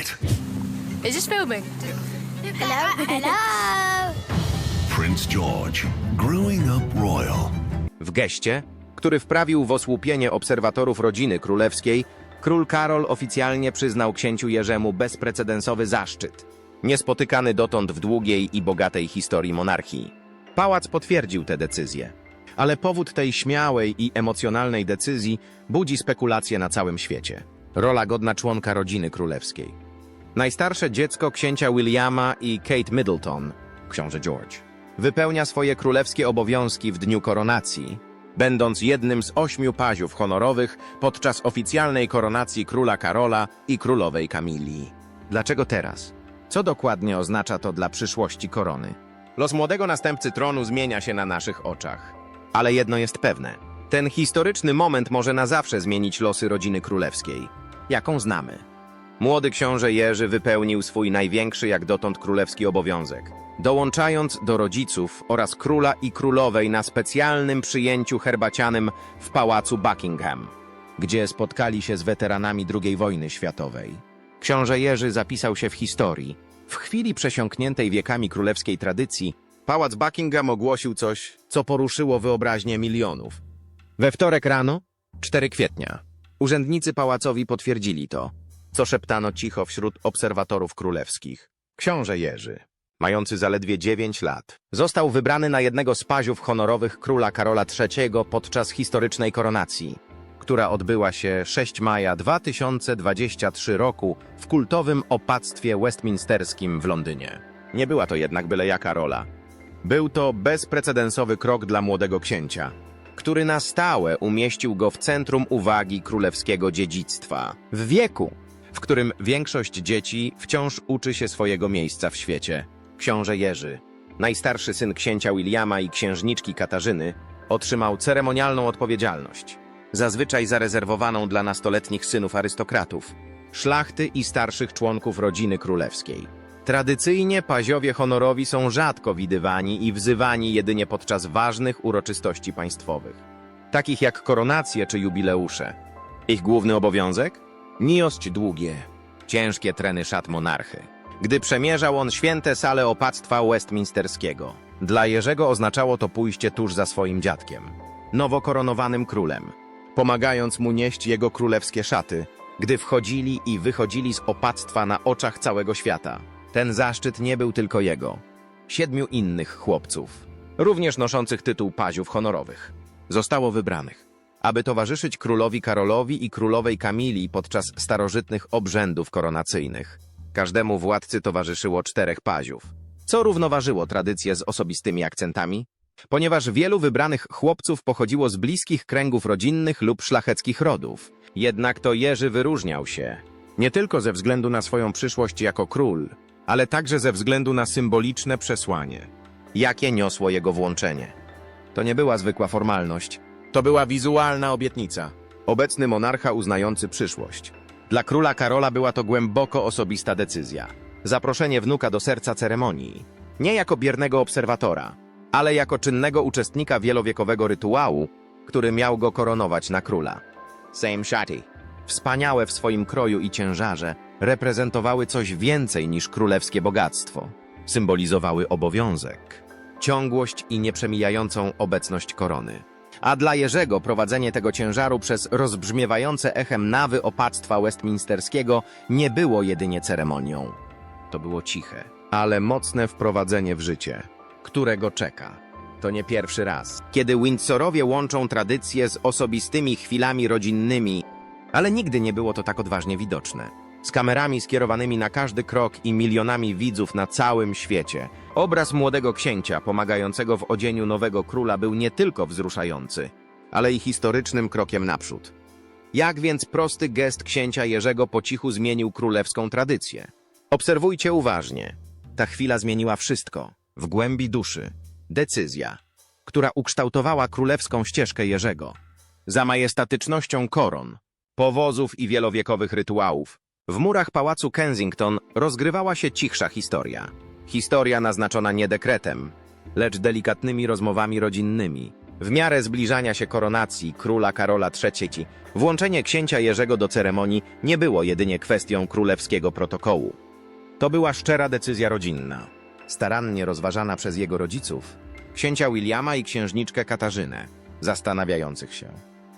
right. Is this filming? Hello? Hello? Prince George, growing up royal. W geście, który wprawił w osłupienie obserwatorów rodziny królewskiej, król Karol oficjalnie przyznał księciu Jerzemu bezprecedensowy zaszczyt, niespotykany dotąd w długiej i bogatej historii monarchii. Pałac potwierdził tę decyzję, ale powód tej śmiałej i emocjonalnej decyzji budzi spekulacje na całym świecie. Rola godna członka rodziny królewskiej. Najstarsze dziecko księcia Williama i Kate Middleton, książę George, wypełnia swoje królewskie obowiązki w dniu koronacji, będąc jednym z ośmiu paziów honorowych podczas oficjalnej koronacji króla Karola i królowej Kamilii. Dlaczego teraz? Co dokładnie oznacza to dla przyszłości korony? Los młodego następcy tronu zmienia się na naszych oczach. Ale jedno jest pewne. Ten historyczny moment może na zawsze zmienić losy rodziny królewskiej, jaką znamy. Młody książę Jerzy wypełnił swój największy jak dotąd królewski obowiązek, dołączając do rodziców oraz króla i królowej na specjalnym przyjęciu herbacianym w pałacu Buckingham, gdzie spotkali się z weteranami II wojny światowej. Książę Jerzy zapisał się w historii. W chwili przesiąkniętej wiekami królewskiej tradycji, pałac Buckingham ogłosił coś, co poruszyło wyobraźnię milionów. We wtorek rano, 4 kwietnia, urzędnicy pałacowi potwierdzili to, co szeptano cicho wśród obserwatorów królewskich. Książę Jerzy, mający zaledwie 9 lat, został wybrany na jednego z paziów honorowych króla Karola III podczas historycznej koronacji, która odbyła się 6 maja 2023 roku w kultowym opactwie westminsterskim w Londynie. Nie była to jednak byle jaka rola. Był to bezprecedensowy krok dla młodego księcia, który na stałe umieścił go w centrum uwagi królewskiego dziedzictwa. W wieku, w którym większość dzieci wciąż uczy się swojego miejsca w świecie. Książę Jerzy, najstarszy syn księcia Williama i księżniczki Katarzyny, otrzymał ceremonialną odpowiedzialność, zazwyczaj zarezerwowaną dla nastoletnich synów arystokratów, szlachty i starszych członków rodziny królewskiej. Tradycyjnie paziowie honorowi są rzadko widywani i wzywani jedynie podczas ważnych uroczystości państwowych, takich jak koronacje czy jubileusze. Ich główny obowiązek? Niość długie, ciężkie treny szat monarchy. Gdy przemierzał on święte sale opactwa westminsterskiego, dla Jerzego oznaczało to pójście tuż za swoim dziadkiem, nowokoronowanym królem, pomagając mu nieść jego królewskie szaty, gdy wchodzili i wychodzili z opactwa na oczach całego świata. Ten zaszczyt nie był tylko jego. Siedmiu innych chłopców, również noszących tytuł paziów honorowych, zostało wybranych, aby towarzyszyć królowi Karolowi i królowej Kamilii podczas starożytnych obrzędów koronacyjnych. Każdemu władcy towarzyszyło czterech paziów, co równoważyło tradycję z osobistymi akcentami, ponieważ wielu wybranych chłopców pochodziło z bliskich kręgów rodzinnych lub szlacheckich rodów. Jednak to Jerzy wyróżniał się, nie tylko ze względu na swoją przyszłość jako król, ale także ze względu na symboliczne przesłanie, jakie niosło jego włączenie. To nie była zwykła formalność, to była wizualna obietnica. Obecny monarcha uznający przyszłość. Dla króla Karola była to głęboko osobista decyzja. Zaproszenie wnuka do serca ceremonii. Nie jako biernego obserwatora, ale jako czynnego uczestnika wielowiekowego rytuału, który miał go koronować na króla. Same Shati. Wspaniałe w swoim kroju i ciężarze, reprezentowały coś więcej niż królewskie bogactwo. Symbolizowały obowiązek, ciągłość i nieprzemijającą obecność korony. A dla Jerzego prowadzenie tego ciężaru przez rozbrzmiewające echem nawy opactwa westminsterskiego nie było jedynie ceremonią. To było ciche, ale mocne wprowadzenie w życie, którego czeka. To nie pierwszy raz, kiedy Windsorowie łączą tradycje z osobistymi chwilami rodzinnymi, ale nigdy nie było to tak odważnie widoczne. Z kamerami skierowanymi na każdy krok i milionami widzów na całym świecie, obraz młodego księcia pomagającego w odzieniu nowego króla był nie tylko wzruszający, ale i historycznym krokiem naprzód. Jak więc prosty gest księcia Jerzego po cichu zmienił królewską tradycję? Obserwujcie uważnie. Ta chwila zmieniła wszystko. W głębi duszy. Decyzja, która ukształtowała królewską ścieżkę Jerzego. Za majestatycznością koron, powozów i wielowiekowych rytuałów. W murach pałacu Kensington rozgrywała się cichsza historia. Historia naznaczona nie dekretem, lecz delikatnymi rozmowami rodzinnymi, W miarę zbliżania się koronacji króla Karola III, włączenie księcia Jerzego do ceremonii nie było jedynie kwestią królewskiego protokołu. To była szczera decyzja rodzinna, starannie rozważana przez jego rodziców, księcia Williama i księżniczkę Katarzynę, zastanawiających się,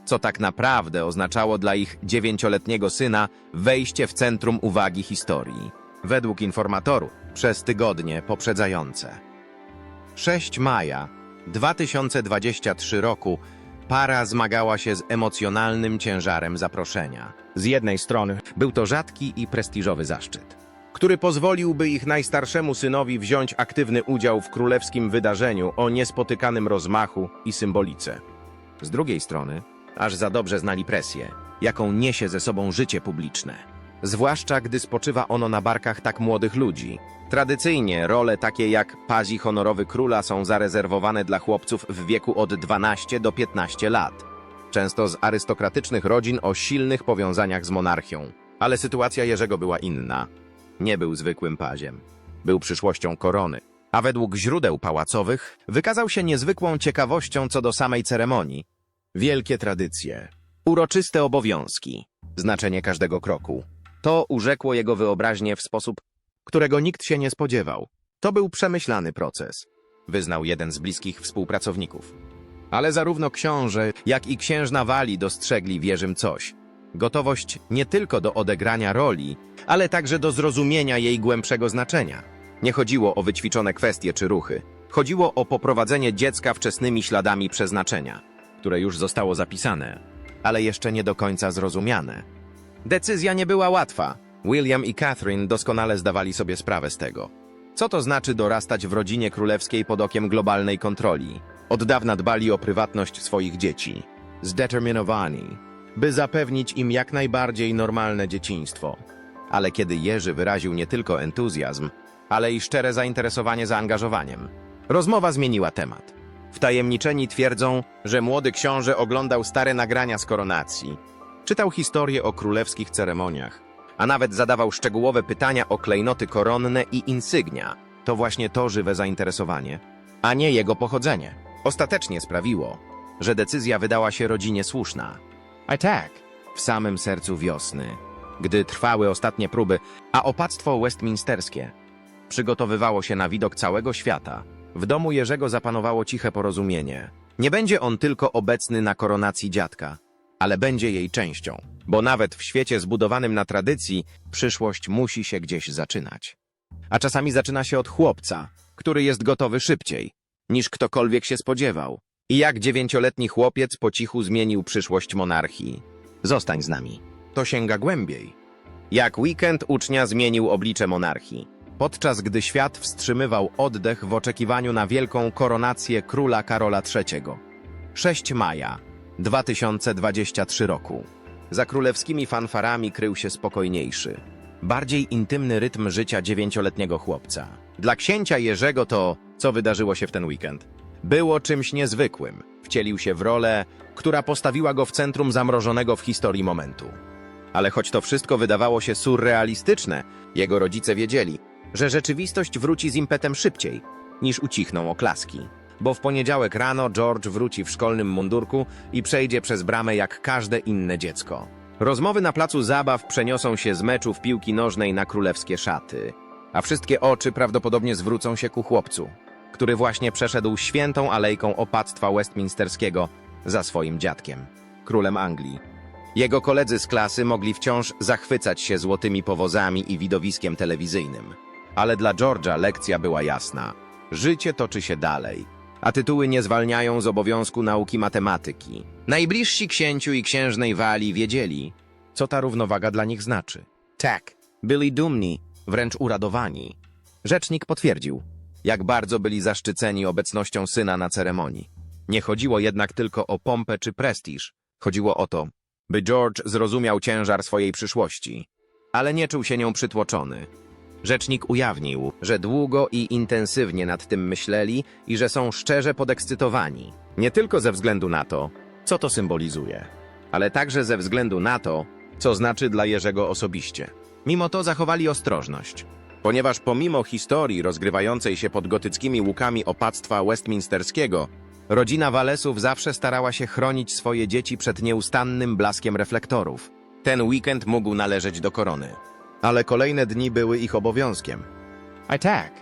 co tak naprawdę oznaczało dla ich dziewięcioletniego syna wejście w centrum uwagi historii, według informatorów przez tygodnie poprzedzające. 6 maja 2023 roku para zmagała się z emocjonalnym ciężarem zaproszenia. Z jednej strony był to rzadki i prestiżowy zaszczyt, który pozwoliłby ich najstarszemu synowi wziąć aktywny udział w królewskim wydarzeniu o niespotykanym rozmachu i symbolice. Z drugiej strony, aż za dobrze znali presję, jaką niesie ze sobą życie publiczne. Zwłaszcza gdy spoczywa ono na barkach tak młodych ludzi. Tradycyjnie role takie jak pazi honorowy króla są zarezerwowane dla chłopców w wieku od 12 do 15 lat. Często z arystokratycznych rodzin o silnych powiązaniach z monarchią. Ale sytuacja Jerzego była inna. Nie był zwykłym paziem. Był przyszłością korony. A według źródeł pałacowych wykazał się niezwykłą ciekawością co do samej ceremonii. Wielkie tradycje, uroczyste obowiązki, znaczenie każdego kroku. To urzekło jego wyobraźnię w sposób, którego nikt się nie spodziewał. To był przemyślany proces, wyznał jeden z bliskich współpracowników. Ale zarówno książę, jak i księżna Wali dostrzegli w Jerzym coś. Gotowość nie tylko do odegrania roli, ale także do zrozumienia jej głębszego znaczenia. Nie chodziło o wyćwiczone kwestie czy ruchy. Chodziło o poprowadzenie dziecka wczesnymi śladami przeznaczenia, które już zostało zapisane, ale jeszcze nie do końca zrozumiane. Decyzja nie była łatwa. William i Catherine doskonale zdawali sobie sprawę z tego. Co to znaczy dorastać w rodzinie królewskiej pod okiem globalnej kontroli? Od dawna dbali o prywatność swoich dzieci. Zdeterminowani, by zapewnić im jak najbardziej normalne dzieciństwo. Ale kiedy Jerzy wyraził nie tylko entuzjazm, ale i szczere zainteresowanie zaangażowaniem, rozmowa zmieniła temat. Wtajemniczeni twierdzą, że młody książę oglądał stare nagrania z koronacji, czytał historie o królewskich ceremoniach, a nawet zadawał szczegółowe pytania o klejnoty koronne i insygnia. To właśnie to żywe zainteresowanie, a nie jego pochodzenie. Ostatecznie sprawiło, że decyzja wydała się rodzinie słuszna. A tak, w samym sercu wiosny, gdy trwały ostatnie próby, a opactwo westminsterskie przygotowywało się na widok całego świata, w domu Jerzego zapanowało ciche porozumienie. Nie będzie on tylko obecny na koronacji dziadka, ale będzie jej częścią, bo nawet w świecie zbudowanym na tradycji, przyszłość musi się gdzieś zaczynać. A czasami zaczyna się od chłopca, który jest gotowy szybciej, niż ktokolwiek się spodziewał. I jak dziewięcioletni chłopiec po cichu zmienił przyszłość monarchii. Zostań z nami. To sięga głębiej. Jak weekend ucznia zmienił oblicze monarchii, podczas gdy świat wstrzymywał oddech w oczekiwaniu na wielką koronację króla Karola III. 6 maja 2023 roku. Za królewskimi fanfarami krył się spokojniejszy, bardziej intymny rytm życia dziewięcioletniego chłopca. Dla księcia Jerzego to, co wydarzyło się w ten weekend, było czymś niezwykłym. Wcielił się w rolę, która postawiła go w centrum zamrożonego w historii momentu. Ale choć to wszystko wydawało się surrealistyczne, jego rodzice wiedzieli, że rzeczywistość wróci z impetem szybciej, niż ucichną oklaski. Bo w poniedziałek rano George wróci w szkolnym mundurku i przejdzie przez bramę jak każde inne dziecko. Rozmowy na placu zabaw przeniosą się z meczów piłki nożnej na królewskie szaty, a wszystkie oczy prawdopodobnie zwrócą się ku chłopcu, który właśnie przeszedł świętą alejką opactwa westminsterskiego za swoim dziadkiem, królem Anglii. Jego koledzy z klasy mogli wciąż zachwycać się złotymi powozami i widowiskiem telewizyjnym. Ale dla George'a lekcja była jasna. Życie toczy się dalej, a tytuły nie zwalniają z obowiązku nauki matematyki. Najbliżsi księciu i księżnej Wali wiedzieli, co ta równowaga dla nich znaczy. Tak, byli dumni, wręcz uradowani. Rzecznik potwierdził, jak bardzo byli zaszczyceni obecnością syna na ceremonii. Nie chodziło jednak tylko o pompę czy prestiż. Chodziło o to, by George zrozumiał ciężar swojej przyszłości, ale nie czuł się nią przytłoczony. Rzecznik ujawnił, że długo i intensywnie nad tym myśleli i że są szczerze podekscytowani. Nie tylko ze względu na to, co to symbolizuje, ale także ze względu na to, co znaczy dla Jerzego osobiście. Mimo to zachowali ostrożność, ponieważ pomimo historii rozgrywającej się pod gotyckimi łukami opactwa westminsterskiego, Rodzina Walesów zawsze starała się chronić swoje dzieci przed nieustannym blaskiem reflektorów. Ten weekend mógł należeć do korony. Ale kolejne dni były ich obowiązkiem. I tak.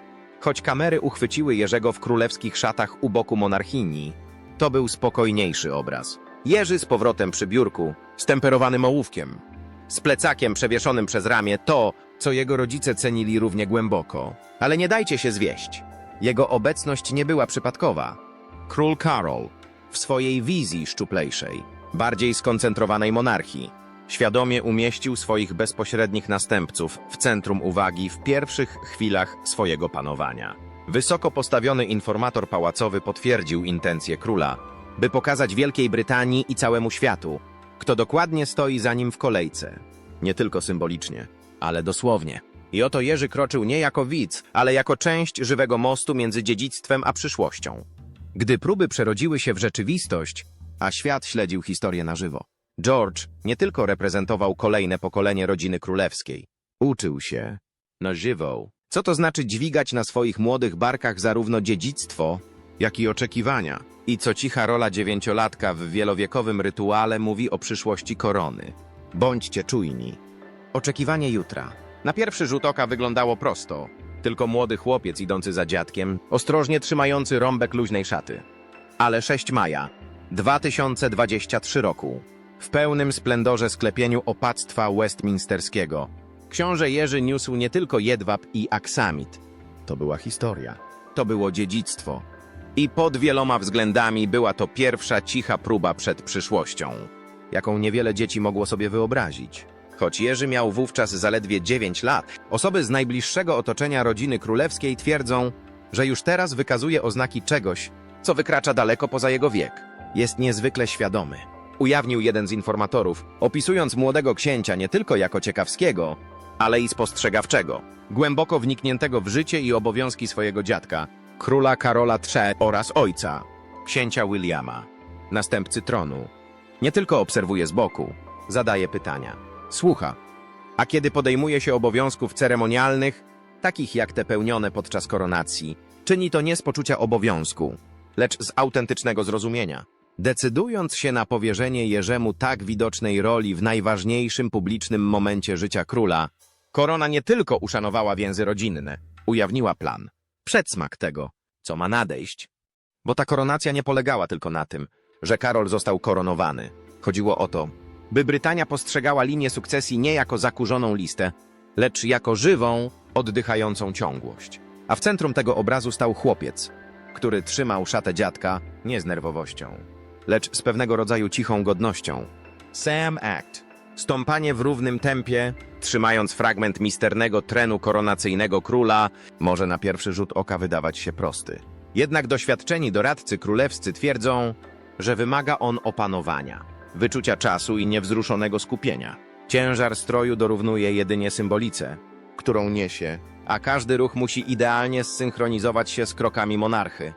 Choć kamery uchwyciły Jerzego w królewskich szatach u boku monarchini, to był spokojniejszy obraz. Jerzy z powrotem przy biurku, stemperowanym ołówkiem, z plecakiem przewieszonym przez ramię, to, co jego rodzice cenili równie głęboko. Ale nie dajcie się zwieść. Jego obecność nie była przypadkowa. Król Karol, w swojej wizji szczuplejszej, bardziej skoncentrowanej monarchii, świadomie umieścił swoich bezpośrednich następców w centrum uwagi w pierwszych chwilach swojego panowania. Wysoko postawiony informator pałacowy potwierdził intencje króla, by pokazać Wielkiej Brytanii i całemu światu, kto dokładnie stoi za nim w kolejce. Nie tylko symbolicznie, ale dosłownie. I oto Jerzy kroczył nie jako widz, ale jako część żywego mostu między dziedzictwem a przyszłością. Gdy próby przerodziły się w rzeczywistość, a świat śledził historię na żywo. George nie tylko reprezentował kolejne pokolenie rodziny królewskiej. Uczył się na żywo. Co to znaczy dźwigać na swoich młodych barkach zarówno dziedzictwo, jak i oczekiwania. I co cicha rola dziewięciolatka w wielowiekowym rytuale mówi o przyszłości korony. Bądźcie czujni. Oczekiwanie jutra. Na pierwszy rzut oka wyglądało prosto. Tylko młody chłopiec idący za dziadkiem, ostrożnie trzymający rąbek luźnej szaty. Ale 6 maja 2023 roku. W pełnym splendorze sklepieniu opactwa westminsterskiego. Książę Jerzy niósł nie tylko jedwab i aksamit. To była historia. To było dziedzictwo. I pod wieloma względami była to pierwsza cicha próba przed przyszłością, jaką niewiele dzieci mogło sobie wyobrazić. Choć Jerzy miał wówczas zaledwie 9 lat, osoby z najbliższego otoczenia rodziny królewskiej twierdzą, że już teraz wykazuje oznaki czegoś, co wykracza daleko poza jego wiek. Jest niezwykle świadomy. Ujawnił jeden z informatorów, opisując młodego księcia nie tylko jako ciekawskiego, ale i spostrzegawczego, głęboko wnikniętego w życie i obowiązki swojego dziadka, króla Karola III oraz ojca, księcia Williama, następcy tronu. Nie tylko obserwuje z boku, zadaje pytania, słucha. A kiedy podejmuje się obowiązków ceremonialnych, takich jak te pełnione podczas koronacji, czyni to nie z poczucia obowiązku, lecz z autentycznego zrozumienia. Decydując się na powierzenie Jerzemu tak widocznej roli w najważniejszym publicznym momencie życia króla, korona nie tylko uszanowała więzy rodzinne, ujawniła plan, przedsmak tego, co ma nadejść. Bo ta koronacja nie polegała tylko na tym, że Karol został koronowany. Chodziło o to, by Brytania postrzegała linię sukcesji nie jako zakurzoną listę, lecz jako żywą, oddychającą ciągłość. A w centrum tego obrazu stał chłopiec, który trzymał szatę dziadka nie z nerwowością, lecz z pewnego rodzaju cichą godnością. Sam Act. Stąpanie w równym tempie, trzymając fragment misternego trenu koronacyjnego króla, może na pierwszy rzut oka wydawać się prosty. Jednak doświadczeni doradcy królewscy twierdzą, że wymaga on opanowania, wyczucia czasu i niewzruszonego skupienia. Ciężar stroju dorównuje jedynie symbolice, którą niesie, a każdy ruch musi idealnie zsynchronizować się z krokami monarchy.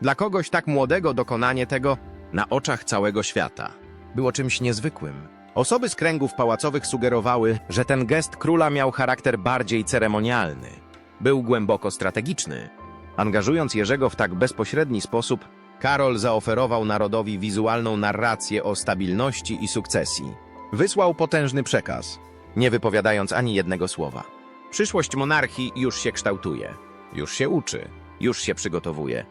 Dla kogoś tak młodego dokonanie tego na oczach całego świata było czymś niezwykłym. Osoby z kręgów pałacowych sugerowały, że ten gest króla miał charakter bardziej ceremonialny. Był głęboko strategiczny. Angażując Jerzego w tak bezpośredni sposób, Karol zaoferował narodowi wizualną narrację o stabilności i sukcesji. Wysłał potężny przekaz, nie wypowiadając ani jednego słowa. Przyszłość monarchii już się kształtuje, już się uczy, już się przygotowuje.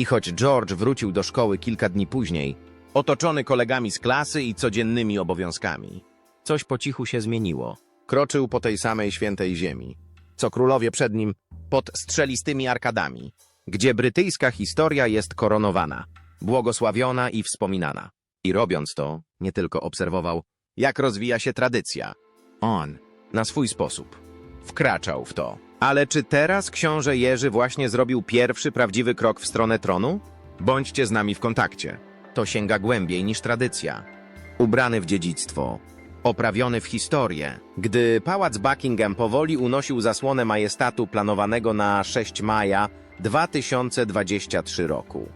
I choć George wrócił do szkoły kilka dni później, otoczony kolegami z klasy i codziennymi obowiązkami, coś po cichu się zmieniło. Kroczył po tej samej świętej ziemi, co królowie przed nim, pod strzelistymi arkadami, gdzie brytyjska historia jest koronowana, błogosławiona i wspominana. I robiąc to, nie tylko obserwował, jak rozwija się tradycja. On, na swój sposób, wkraczał w to. Ale czy teraz książę Jerzy właśnie zrobił pierwszy prawdziwy krok w stronę tronu? Bądźcie z nami w kontakcie. To sięga głębiej niż tradycja. Ubrany w dziedzictwo, oprawiony w historię. Gdy pałac Buckingham powoli unosił zasłonę majestatu planowanego na 6 maja 2023 roku.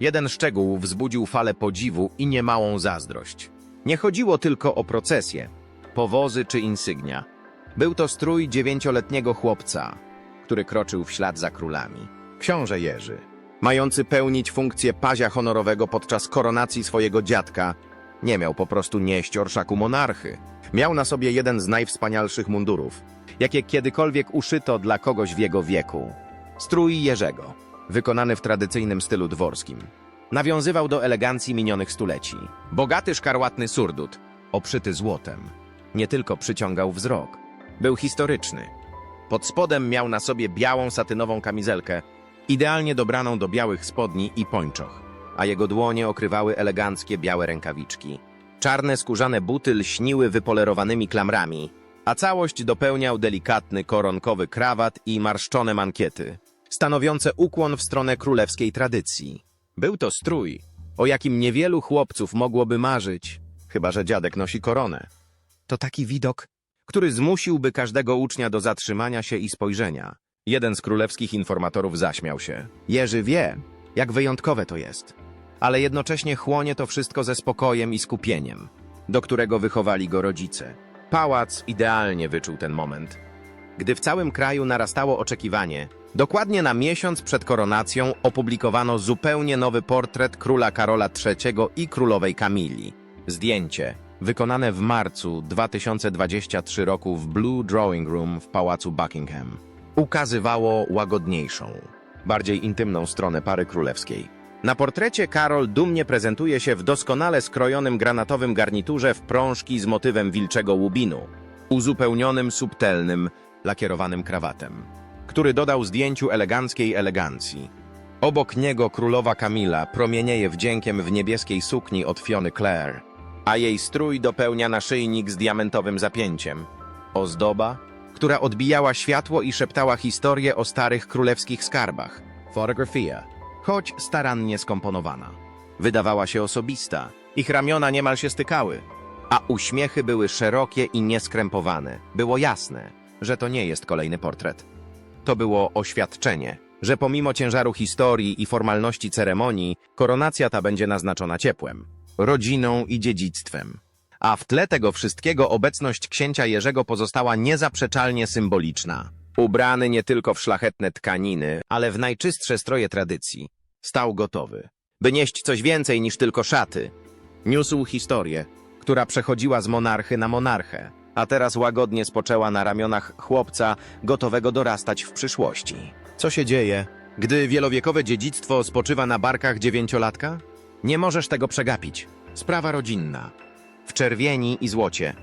Jeden szczegół wzbudził falę podziwu i niemałą zazdrość. Nie chodziło tylko o procesje, powozy czy insygnia. Był to strój dziewięcioletniego chłopca, który kroczył w ślad za królami. Książę Jerzy. mający pełnić funkcję pazia honorowego podczas koronacji swojego dziadka, nie miał po prostu nieść orszaku monarchy. Miał na sobie jeden z najwspanialszych mundurów, jakie kiedykolwiek uszyto dla kogoś w jego wieku. Strój Jerzego, wykonany w tradycyjnym stylu dworskim. Nawiązywał do elegancji minionych stuleci. Bogaty szkarłatny surdut, obszyty złotem, nie tylko przyciągał wzrok, był historyczny. Pod spodem miał na sobie białą satynową kamizelkę, idealnie dobraną do białych spodni i pończoch, a jego dłonie okrywały eleganckie białe rękawiczki. Czarne skórzane buty lśniły wypolerowanymi klamrami, a całość dopełniał delikatny koronkowy krawat i marszczone mankiety, stanowiące ukłon w stronę królewskiej tradycji. Był to strój, o jakim niewielu chłopców mogłoby marzyć, chyba że dziadek nosi koronę. To taki widok, który zmusiłby każdego ucznia do zatrzymania się i spojrzenia. Jeden z królewskich informatorów zaśmiał się. Jerzy wie, jak wyjątkowe to jest, ale jednocześnie chłonie to wszystko ze spokojem i skupieniem, do którego wychowali go rodzice. Pałac idealnie wyczuł ten moment. Gdy w całym kraju narastało oczekiwanie, dokładnie na miesiąc przed koronacją opublikowano zupełnie nowy portret króla Karola III i królowej Kamili. Zdjęcie, wykonane w marcu 2023 roku w Blue Drawing Room w pałacu Buckingham, ukazywało łagodniejszą, bardziej intymną stronę pary królewskiej. Na portrecie Karol dumnie prezentuje się w doskonale skrojonym granatowym garniturze w prążki z motywem wilczego łubinu, uzupełnionym subtelnym, lakierowanym krawatem, który dodał zdjęciu eleganckiej elegancji. Obok niego królowa Kamila promienieje wdziękiem w niebieskiej sukni od Fiony Claire, a jej strój dopełnia naszyjnik z diamentowym zapięciem. Ozdoba, która odbijała światło i szeptała historię o starych królewskich skarbach. Fotografia, choć starannie skomponowana. Wydawała się osobista, ich ramiona niemal się stykały, a uśmiechy były szerokie i nieskrępowane. Było jasne, że to nie jest kolejny portret. To było oświadczenie, że pomimo ciężaru historii i formalności ceremonii, koronacja ta będzie naznaczona ciepłem, rodziną i dziedzictwem. A w tle tego wszystkiego obecność księcia Jerzego pozostała niezaprzeczalnie symboliczna. Ubrany nie tylko w szlachetne tkaniny, ale w najczystsze stroje tradycji, stał gotowy, by nieść coś więcej niż tylko szaty. Niósł historię, która przechodziła z monarchy na monarchę, a teraz łagodnie spoczęła na ramionach chłopca gotowego dorastać w przyszłości. Co się dzieje, gdy wielowiekowe dziedzictwo spoczywa na barkach dziewięciolatka? Nie możesz tego przegapić. Sprawa rodzinna. W czerwieni i złocie.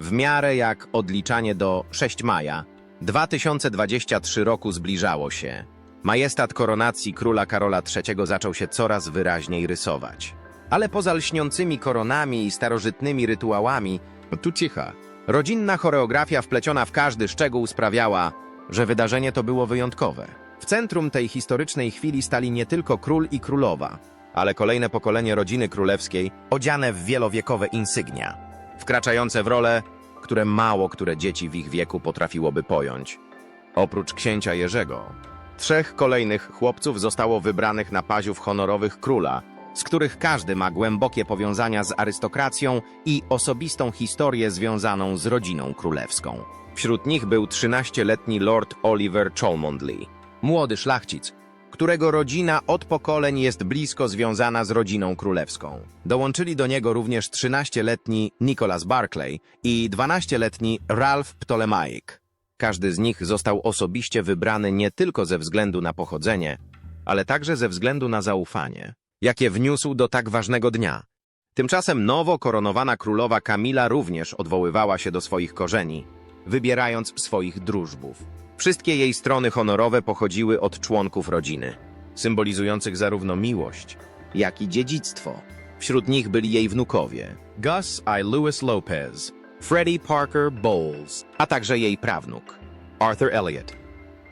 W miarę jak odliczanie do 6 maja, 2023 roku zbliżało się. Majestat koronacji króla Karola III zaczął się coraz wyraźniej rysować. Ale poza lśniącymi koronami i starożytnymi rytuałami, tu cicha. Rodzinna choreografia wpleciona w każdy szczegół sprawiała, że wydarzenie to było wyjątkowe. W centrum tej historycznej chwili stali nie tylko król i królowa, ale kolejne pokolenie rodziny królewskiej, odziane w wielowiekowe insygnia, wkraczające w role, które mało które dzieci w ich wieku potrafiłoby pojąć. Oprócz księcia Jerzego, trzech kolejnych chłopców zostało wybranych na paziów honorowych króla, z których każdy ma głębokie powiązania z arystokracją i osobistą historię związaną z rodziną królewską. Wśród nich był 13-letni Lord Oliver Cholmondeley, młody szlachcic, którego rodzina od pokoleń jest blisko związana z rodziną królewską. Dołączyli do niego również 13-letni Nicholas Barclay i 12-letni Ralph Ptolemaik. Każdy z nich został osobiście wybrany nie tylko ze względu na pochodzenie, ale także ze względu na zaufanie, jakie wniósł do tak ważnego dnia. Tymczasem nowo koronowana królowa Kamila również odwoływała się do swoich korzeni, wybierając swoich drużbów. Wszystkie jej strony honorowe pochodziły od członków rodziny, symbolizujących zarówno miłość, jak i dziedzictwo. Wśród nich byli jej wnukowie Gus I. Lewis Lopez, Freddie Parker Bowles, a także jej prawnuk Arthur Elliot.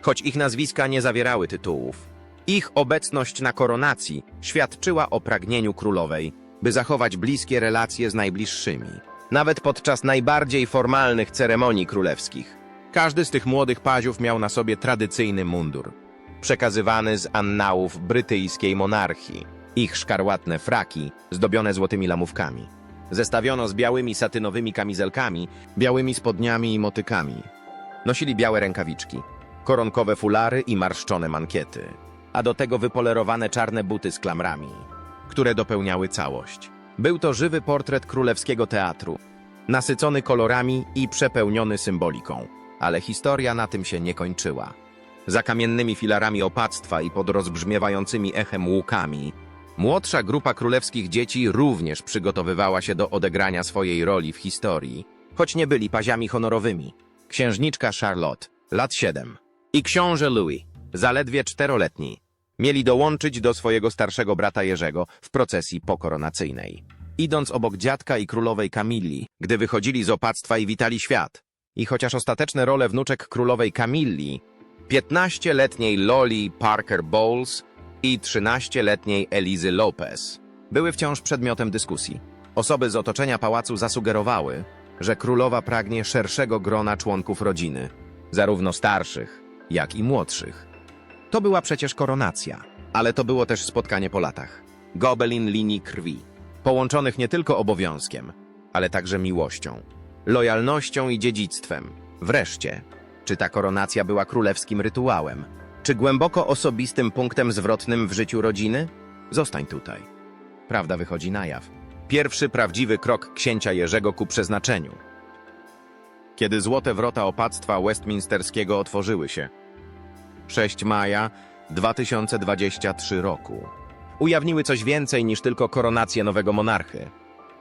Choć ich nazwiska nie zawierały tytułów, ich obecność na koronacji świadczyła o pragnieniu królowej, by zachować bliskie relacje z najbliższymi. Nawet podczas najbardziej formalnych ceremonii królewskich. Każdy z tych młodych paziów miał na sobie tradycyjny mundur, przekazywany z annałów brytyjskiej monarchii. Ich szkarłatne fraki, zdobione złotymi lamówkami. Zestawiono z białymi satynowymi kamizelkami, białymi spodniami i motykami. Nosili białe rękawiczki, koronkowe fulary i marszczone mankiety. a do tego wypolerowane czarne buty z klamrami, które dopełniały całość. Był to żywy portret królewskiego teatru, nasycony kolorami i przepełniony symboliką. Ale historia na tym się nie kończyła. Za kamiennymi filarami opactwa i pod rozbrzmiewającymi echem łukami, młodsza grupa królewskich dzieci również przygotowywała się do odegrania swojej roli w historii, choć nie byli paziami honorowymi. Księżniczka Charlotte, lat 7, i książę Louis, zaledwie czteroletni, mieli dołączyć do swojego starszego brata Jerzego w procesji pokoronacyjnej. Idąc obok dziadka i królowej Kamilli, gdy wychodzili z opactwa i witali świat. I chociaż ostateczne role wnuczek królowej Kamilli, 15-letniej Loli Parker Bowles i 13-letniej Elizy Lopez były wciąż przedmiotem dyskusji. Osoby z otoczenia pałacu zasugerowały, że królowa pragnie szerszego grona członków rodziny, zarówno starszych, jak i młodszych. To była przecież koronacja, ale to było też spotkanie po latach. Gobelin linii krwi, połączonych nie tylko obowiązkiem, ale także miłością, lojalnością i dziedzictwem. Wreszcie, czy ta koronacja była królewskim rytuałem? Czy głęboko osobistym punktem zwrotnym w życiu rodziny? Zostań tutaj. Prawda wychodzi na jaw. Pierwszy prawdziwy krok księcia Jerzego ku przeznaczeniu. Kiedy złote wrota opactwa westminsterskiego otworzyły się, 6 maja 2023 roku. Ujawniły coś więcej niż tylko koronację nowego monarchy.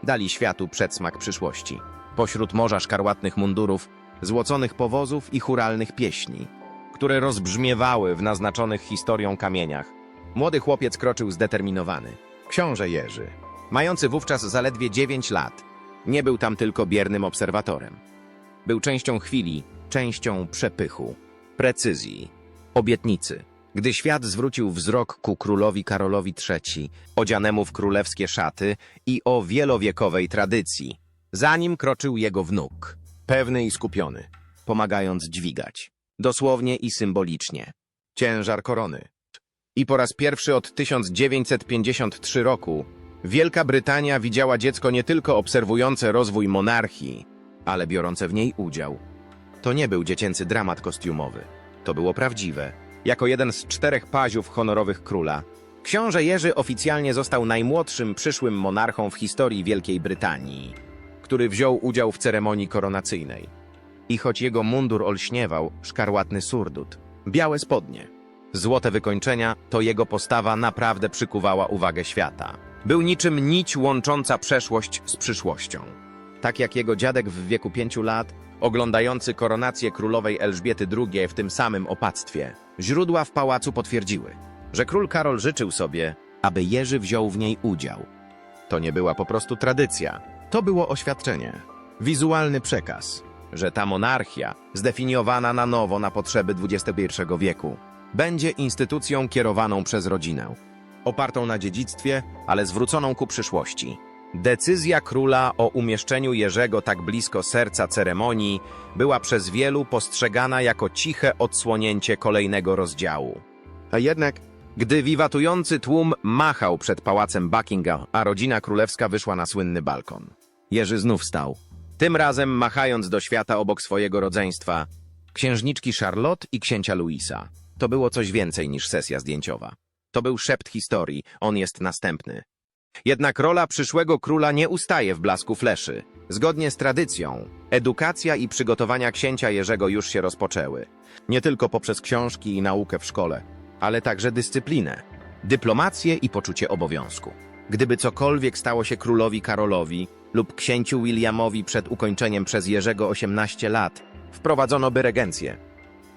Dali światu przedsmak przyszłości. Pośród morza szkarłatnych mundurów, złoconych powozów i churalnych pieśni, które rozbrzmiewały w naznaczonych historią kamieniach, młody chłopiec kroczył zdeterminowany. Książę Jerzy, mający wówczas zaledwie 9 lat, nie był tam tylko biernym obserwatorem. Był częścią chwili, częścią przepychu, precyzji, obietnicy. Gdy świat zwrócił wzrok ku królowi Karolowi III, odzianemu w królewskie szaty i o wielowiekowej tradycji, zanim kroczył jego wnuk, pewny i skupiony, pomagając dźwigać, dosłownie i symbolicznie, ciężar korony. I po raz pierwszy od 1953 roku Wielka Brytania widziała dziecko nie tylko obserwujące rozwój monarchii, ale biorące w niej udział. To nie był dziecięcy dramat kostiumowy. To było prawdziwe. Jako jeden z czterech paziów honorowych króla, książę Jerzy oficjalnie został najmłodszym przyszłym monarchą w historii Wielkiej Brytanii, który wziął udział w ceremonii koronacyjnej. I choć jego mundur olśniewał, szkarłatny surdut, białe spodnie, złote wykończenia, to jego postawa naprawdę przykuwała uwagę świata. Był niczym nić łącząca przeszłość z przyszłością. Tak jak jego dziadek w wieku pięciu lat, oglądający koronację królowej Elżbiety II w tym samym opactwie. Źródła w pałacu potwierdziły, że król Karol życzył sobie, aby Jerzy wziął w niej udział. To nie była po prostu tradycja, to było oświadczenie, wizualny przekaz, że ta monarchia, zdefiniowana na nowo na potrzeby XXI wieku, będzie instytucją kierowaną przez rodzinę, opartą na dziedzictwie, ale zwróconą ku przyszłości. Decyzja króla o umieszczeniu Jerzego tak blisko serca ceremonii była przez wielu postrzegana jako ciche odsłonięcie kolejnego rozdziału. A jednak, gdy wiwatujący tłum machał przed pałacem Buckingham, a rodzina królewska wyszła na słynny balkon, Jerzy znów stał. Tym razem machając do świata obok swojego rodzeństwa, księżniczki Charlotte i księcia Louisa. To było coś więcej niż sesja zdjęciowa. To był szept historii, on jest następny. Jednak rola przyszłego króla nie ustaje w blasku fleszy. Zgodnie z tradycją, edukacja i przygotowania księcia Jerzego już się rozpoczęły. Nie tylko poprzez książki i naukę w szkole, ale także dyscyplinę, dyplomację i poczucie obowiązku. Gdyby cokolwiek stało się królowi Karolowi lub księciu Williamowi przed ukończeniem przez Jerzego 18 lat, wprowadzono by regencję.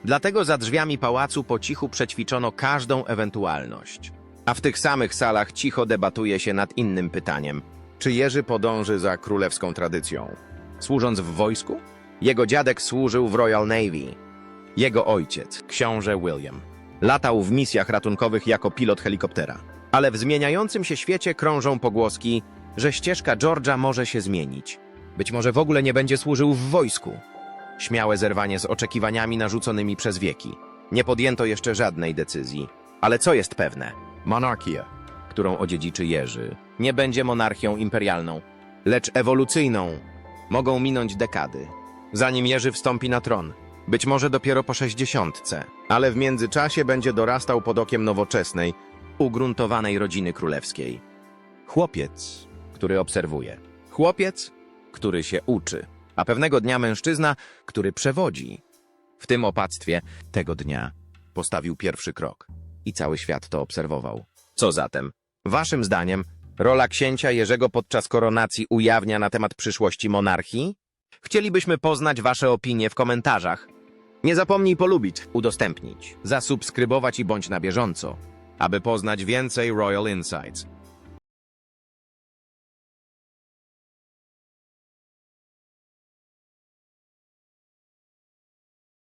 Dlatego za drzwiami pałacu po cichu przećwiczono każdą ewentualność. A w tych samych salach cicho debatuje się nad innym pytaniem. Czy Jerzy podąży za królewską tradycją? Służąc w wojsku? Jego dziadek służył w Royal Navy. Jego ojciec, książę William, latał w misjach ratunkowych jako pilot helikoptera. Ale w zmieniającym się świecie krążą pogłoski, że ścieżka George'a może się zmienić. Być może w ogóle nie będzie służył w wojsku. Śmiałe zerwanie z oczekiwaniami narzuconymi przez wieki. Nie podjęto jeszcze żadnej decyzji. Ale co jest pewne? Monarchia, którą odziedziczy Jerzy, nie będzie monarchią imperialną, lecz ewolucyjną. Mogą minąć dekady, zanim Jerzy wstąpi na tron. Być może dopiero po sześćdziesiątce, ale w międzyczasie będzie dorastał pod okiem nowoczesnej, ugruntowanej rodziny królewskiej. Chłopiec, który obserwuje. Chłopiec, który się uczy. A pewnego dnia mężczyzna, który przewodzi. W tym opactwie tego dnia postawił pierwszy krok i cały świat to obserwował. Co zatem? Waszym zdaniem rola księcia Jerzego podczas koronacji ujawnia na temat przyszłości monarchii? Chcielibyśmy poznać wasze opinie w komentarzach. Nie zapomnij polubić, udostępnić, zasubskrybować i bądź na bieżąco, aby poznać więcej Royal Insights.